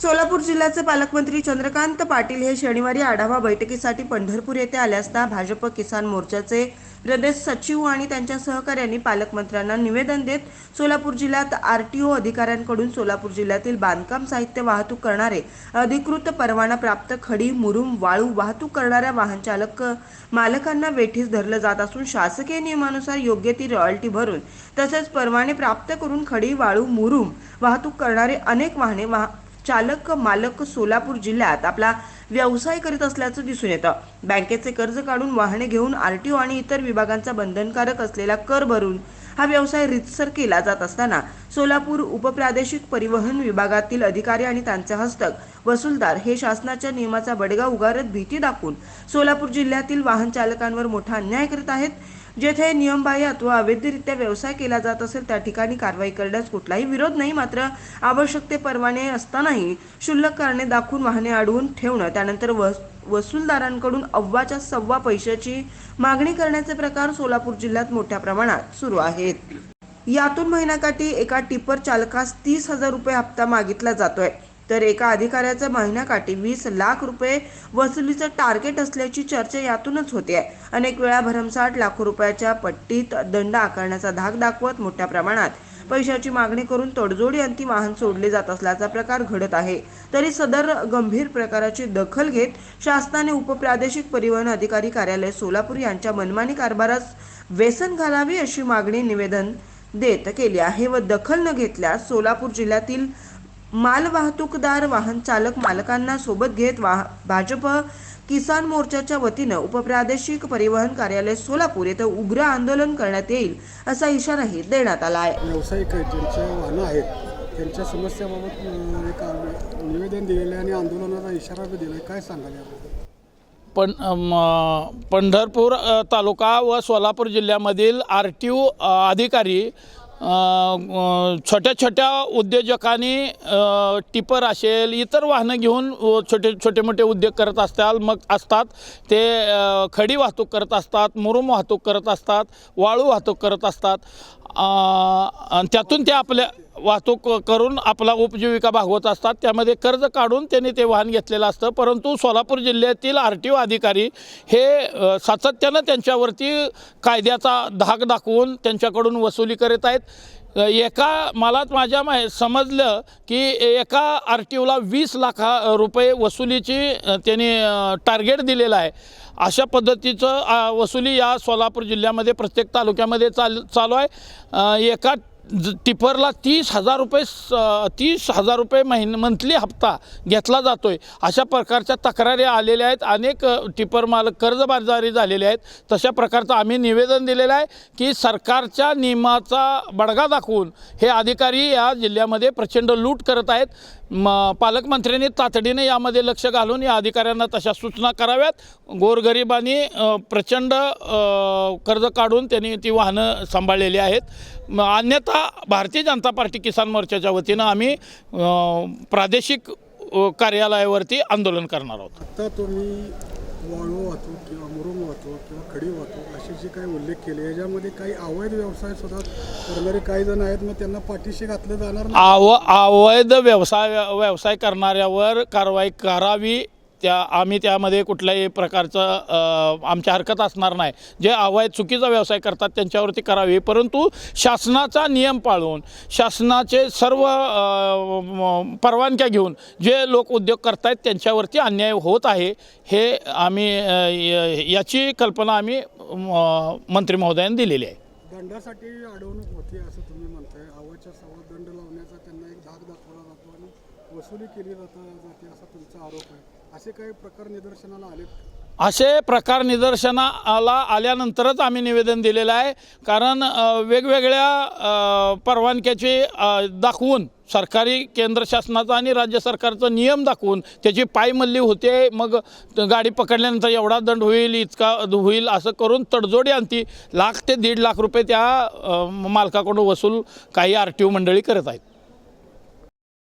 सोलापूर जिल्ह्याचे पालकमंत्री चंद्रकांत पाटील हे शनिवारी आढावा बैठकीसाठी पंढरपूर येथे आले असता भाजप किसान मोर्चाचे प्रदेश सचिव आणि त्यांच्या सहकाऱ्यांनी पालकमंत्र्यांना निवेदन देत सोलापूर जिल्ह्यात आर टी ओ अधिकाऱ्यांकडून सोलापूर जिल्ह्यातील बांधकाम साहित्य वाहतूक करणारे अधिकृत परवाना प्राप्त खडी मुरुम वाळू वाहतूक करणाऱ्या वाहन चालक मालकांना वेठीस धरलं जात असून शासकीय नियमानुसार योग्य ती रॉयल्टी भरून तसेच परवाने प्राप्त करून खडी वाळू मुरुम वाहतूक करणारे अनेक वाहने वाह चालक मालक सोलापूर जिल्ह्यात आपला व्यवसाय करीत असल्याचं दिसून येतं. बँकेचे कर्ज काढून वाहने घेऊन आरटीओ आणि इतर विभागांचा बंधनकारक असलेला कर भरून हा व्यवसाय रितसर केला जात असताना सोलापूर उपप्रादेशिक परिवहन विभागातील अधिकारी आणि त्यांचे हस्तक वसूलदार हे शासनाच्या नियमाचा बडगा उगारत भीती दाखवून सोलापूर जिल्ह्यातील वाहन चालकांवर मोठा अन्याय करीत आहेत. जेथे नियमबाह्य अथवा अवैधरित्या व्यवसाय केला जात असेल त्या ठिकाणी कारवाई करण्यास कुठलाही विरोध नाही. मात्र आवश्यक ते परवाने असतानाही क्षुल्लक कारणे दाखवून वाहने अडवून ठेवणं त्यानंतर वस वसूलदारांकडून अव्वाच्या सव्वा पैशाची मागणी करण्याचे प्रकार सोलापूर जिल्ह्यात मोठ्या प्रमाणात सुरू आहेत. यातून महिन्याकाठी एका टिपर चालकास तीस हजार रुपये हप्ता मागितला जातोय. तर एका अधिकाऱ्याचं महिन्याकाठी वीस लाख रुपये वसुलीचं टार्गेट असल्याची चर्चा यातूनच होते. आहे अनेक वेळा भरमसाठ लाखो रुपयाच्या पट्टीत दंड आकारण्याचा धाक दाखवत मोठ्या प्रमाणात. पैशाची मागणी करून तडजोडी अंती वाहन सोडले जात असल्याचा प्रकार घडत आहे. तरी सदर गंभीर प्रकाराची दखल घेत शासनाने उपप्रादेशिक परिवहन अधिकारी कार्यालय सोलापूर यांच्या मनमानी कारभारास व्यसन घालावी अशी मागणी निवेदन देत केली आहे व दखल न घेतल्यास सोलापूर जिल्ह्यातील माल वाहतूकदार वाहन चालक मालकांना सोबत घेत वाह भाजप किसान मोर्चाच्या वतीनं उपप्रादेशिक परिवहन कार्यालय सोलापूर येथे उग्र आंदोलन करण्यात येईल असा इशाराही देण्यात आला आहे. व्यावसायिक ज्यांच्या वाहनं आहेत त्यांच्या समस्याबाबत एक निवेदन दिलेलं आहे आणि आंदोलनाचा इशारा बी दिला काय सांगाल पण पंढरपूर तालुका व सोलापूर जिल्ह्यामधील आर टी ओ अधिकारी छोट्या छोट्या उद्योजकांनी टिपर असेल इतर वाहनं घेऊन छोटे छोटे मोठे उद्योग करत असतात मग असतात ते खडी वाहतूक करत असतात मुरुम वाहतूक करत असतात वाळू वाहतूक करत असतात. आणि त्यातून ते आपल्या वाहतूक करून आपला उपजीविका भागवत असतात. त्यामध्ये कर्ज काढून त्यांनी ते वाहन घेतलेलं असतं. परंतु सोलापूर जिल्ह्यातील आर टी ओ अधिकारी हे सातत्यानं त्यांच्यावरती कायद्याचा धाक दाखवून त्यांच्याकडून वसुली करीत आहेत. एका मला माझ्या माहे समजलं की एका आर टी ओला वीस लाखा रुपये वसुलीची त्यांनी टार्गेट दिलेलं आहे. अशा पद्धतीचं वसुली या सोलापूर जिल्ह्यामध्ये प्रत्येक तालुक्यामध्ये चाल चालू आहे. एका टिपरला तीस हजार रुपये स- तीस हजार रुपये महिन मंथली हप्ता घेतला जातो आहे अशा प्रकारच्या तक्रारी आलेल्या आहेत. अनेक टिपर मालक कर्जबाजारी झालेले आहेत. तशा प्रकारचं आम्ही निवेदन दिलेलं आहे की सरकारच्या नियमाचा बडगा दाखवून हे अधिकारी या जिल्ह्यामध्ये प्रचंड लूट करत आहेत. म पालकमंत्र्यांनी तातडीने यामध्ये लक्ष घालून या अधिकाऱ्यांना तशा सूचना कराव्यात. गोरगरिबांनी प्रचंड कर्ज काढून त्यांनी ती वाहनं सांभाळलेली आहेत. म अन्यथा भारतीय जनता पार्टी किसान मोर्चाच्या वतीनं आम्ही प्रादेशिक कार्यालयावरती आंदोलन करणार आहोत. आता तुम्ही वाळू वाहतूक किंवा मुरुम वाहतूक किंवा खडी वाहतूक असे जे काही उल्लेख केले याच्यामध्ये काही अवैध व्यवसाय सुद्धा करणारे काही जण आहेत मग त्यांना पाठीशी घातलं जाणार अव आव अवैध व्यवसाय व्यवसाय करणाऱ्यावर कारवाई करावी त्या आम्ही त्यामध्ये कुठल्याही प्रकारचं आमच्या हरकत असणार नाही. जे अवैध चुकीचा व्यवसाय करतात त्यांच्यावरती करावे. परंतु शासनाचा नियम पाळून शासनाचे सर्व परवानग्या घेऊन जे लोक उद्योग करतायत त्यांच्यावरती अन्याय होत आहे हे आम्ही याची कल्पना आम्ही मंत्री महोदयांनी दिलेली आहे. दंडासाठी अडवणूक होती असं तुम्ही म्हणताय. अवाच्या सव्वा दंड लावण्याचा त्यांना एक धाक दाखवा वसुली केली जाते असा तुमचा आरोप आहे. असे काही प्रकार निदर्शनाला आले असे प्रकार निदर्शनाला आल्यानंतरच आम्ही निवेदन दिलेलं आहे. कारण वेगवेगळ्या परवानग्याची परवानग्याचे दाखवून सरकारी केंद्र शासनाचा आणि राज्य सरकारचा नियम दाखवून त्याची पायमल्ली होते. मग गाडी पकडल्यानंतर एवढा दंड होईल इतका होईल असं करून तडजोडी आणती. लाख ते दीड लाख रुपये त्या मालकाकडून वसूल काही आर टी ओ मंडळी करत आहेत.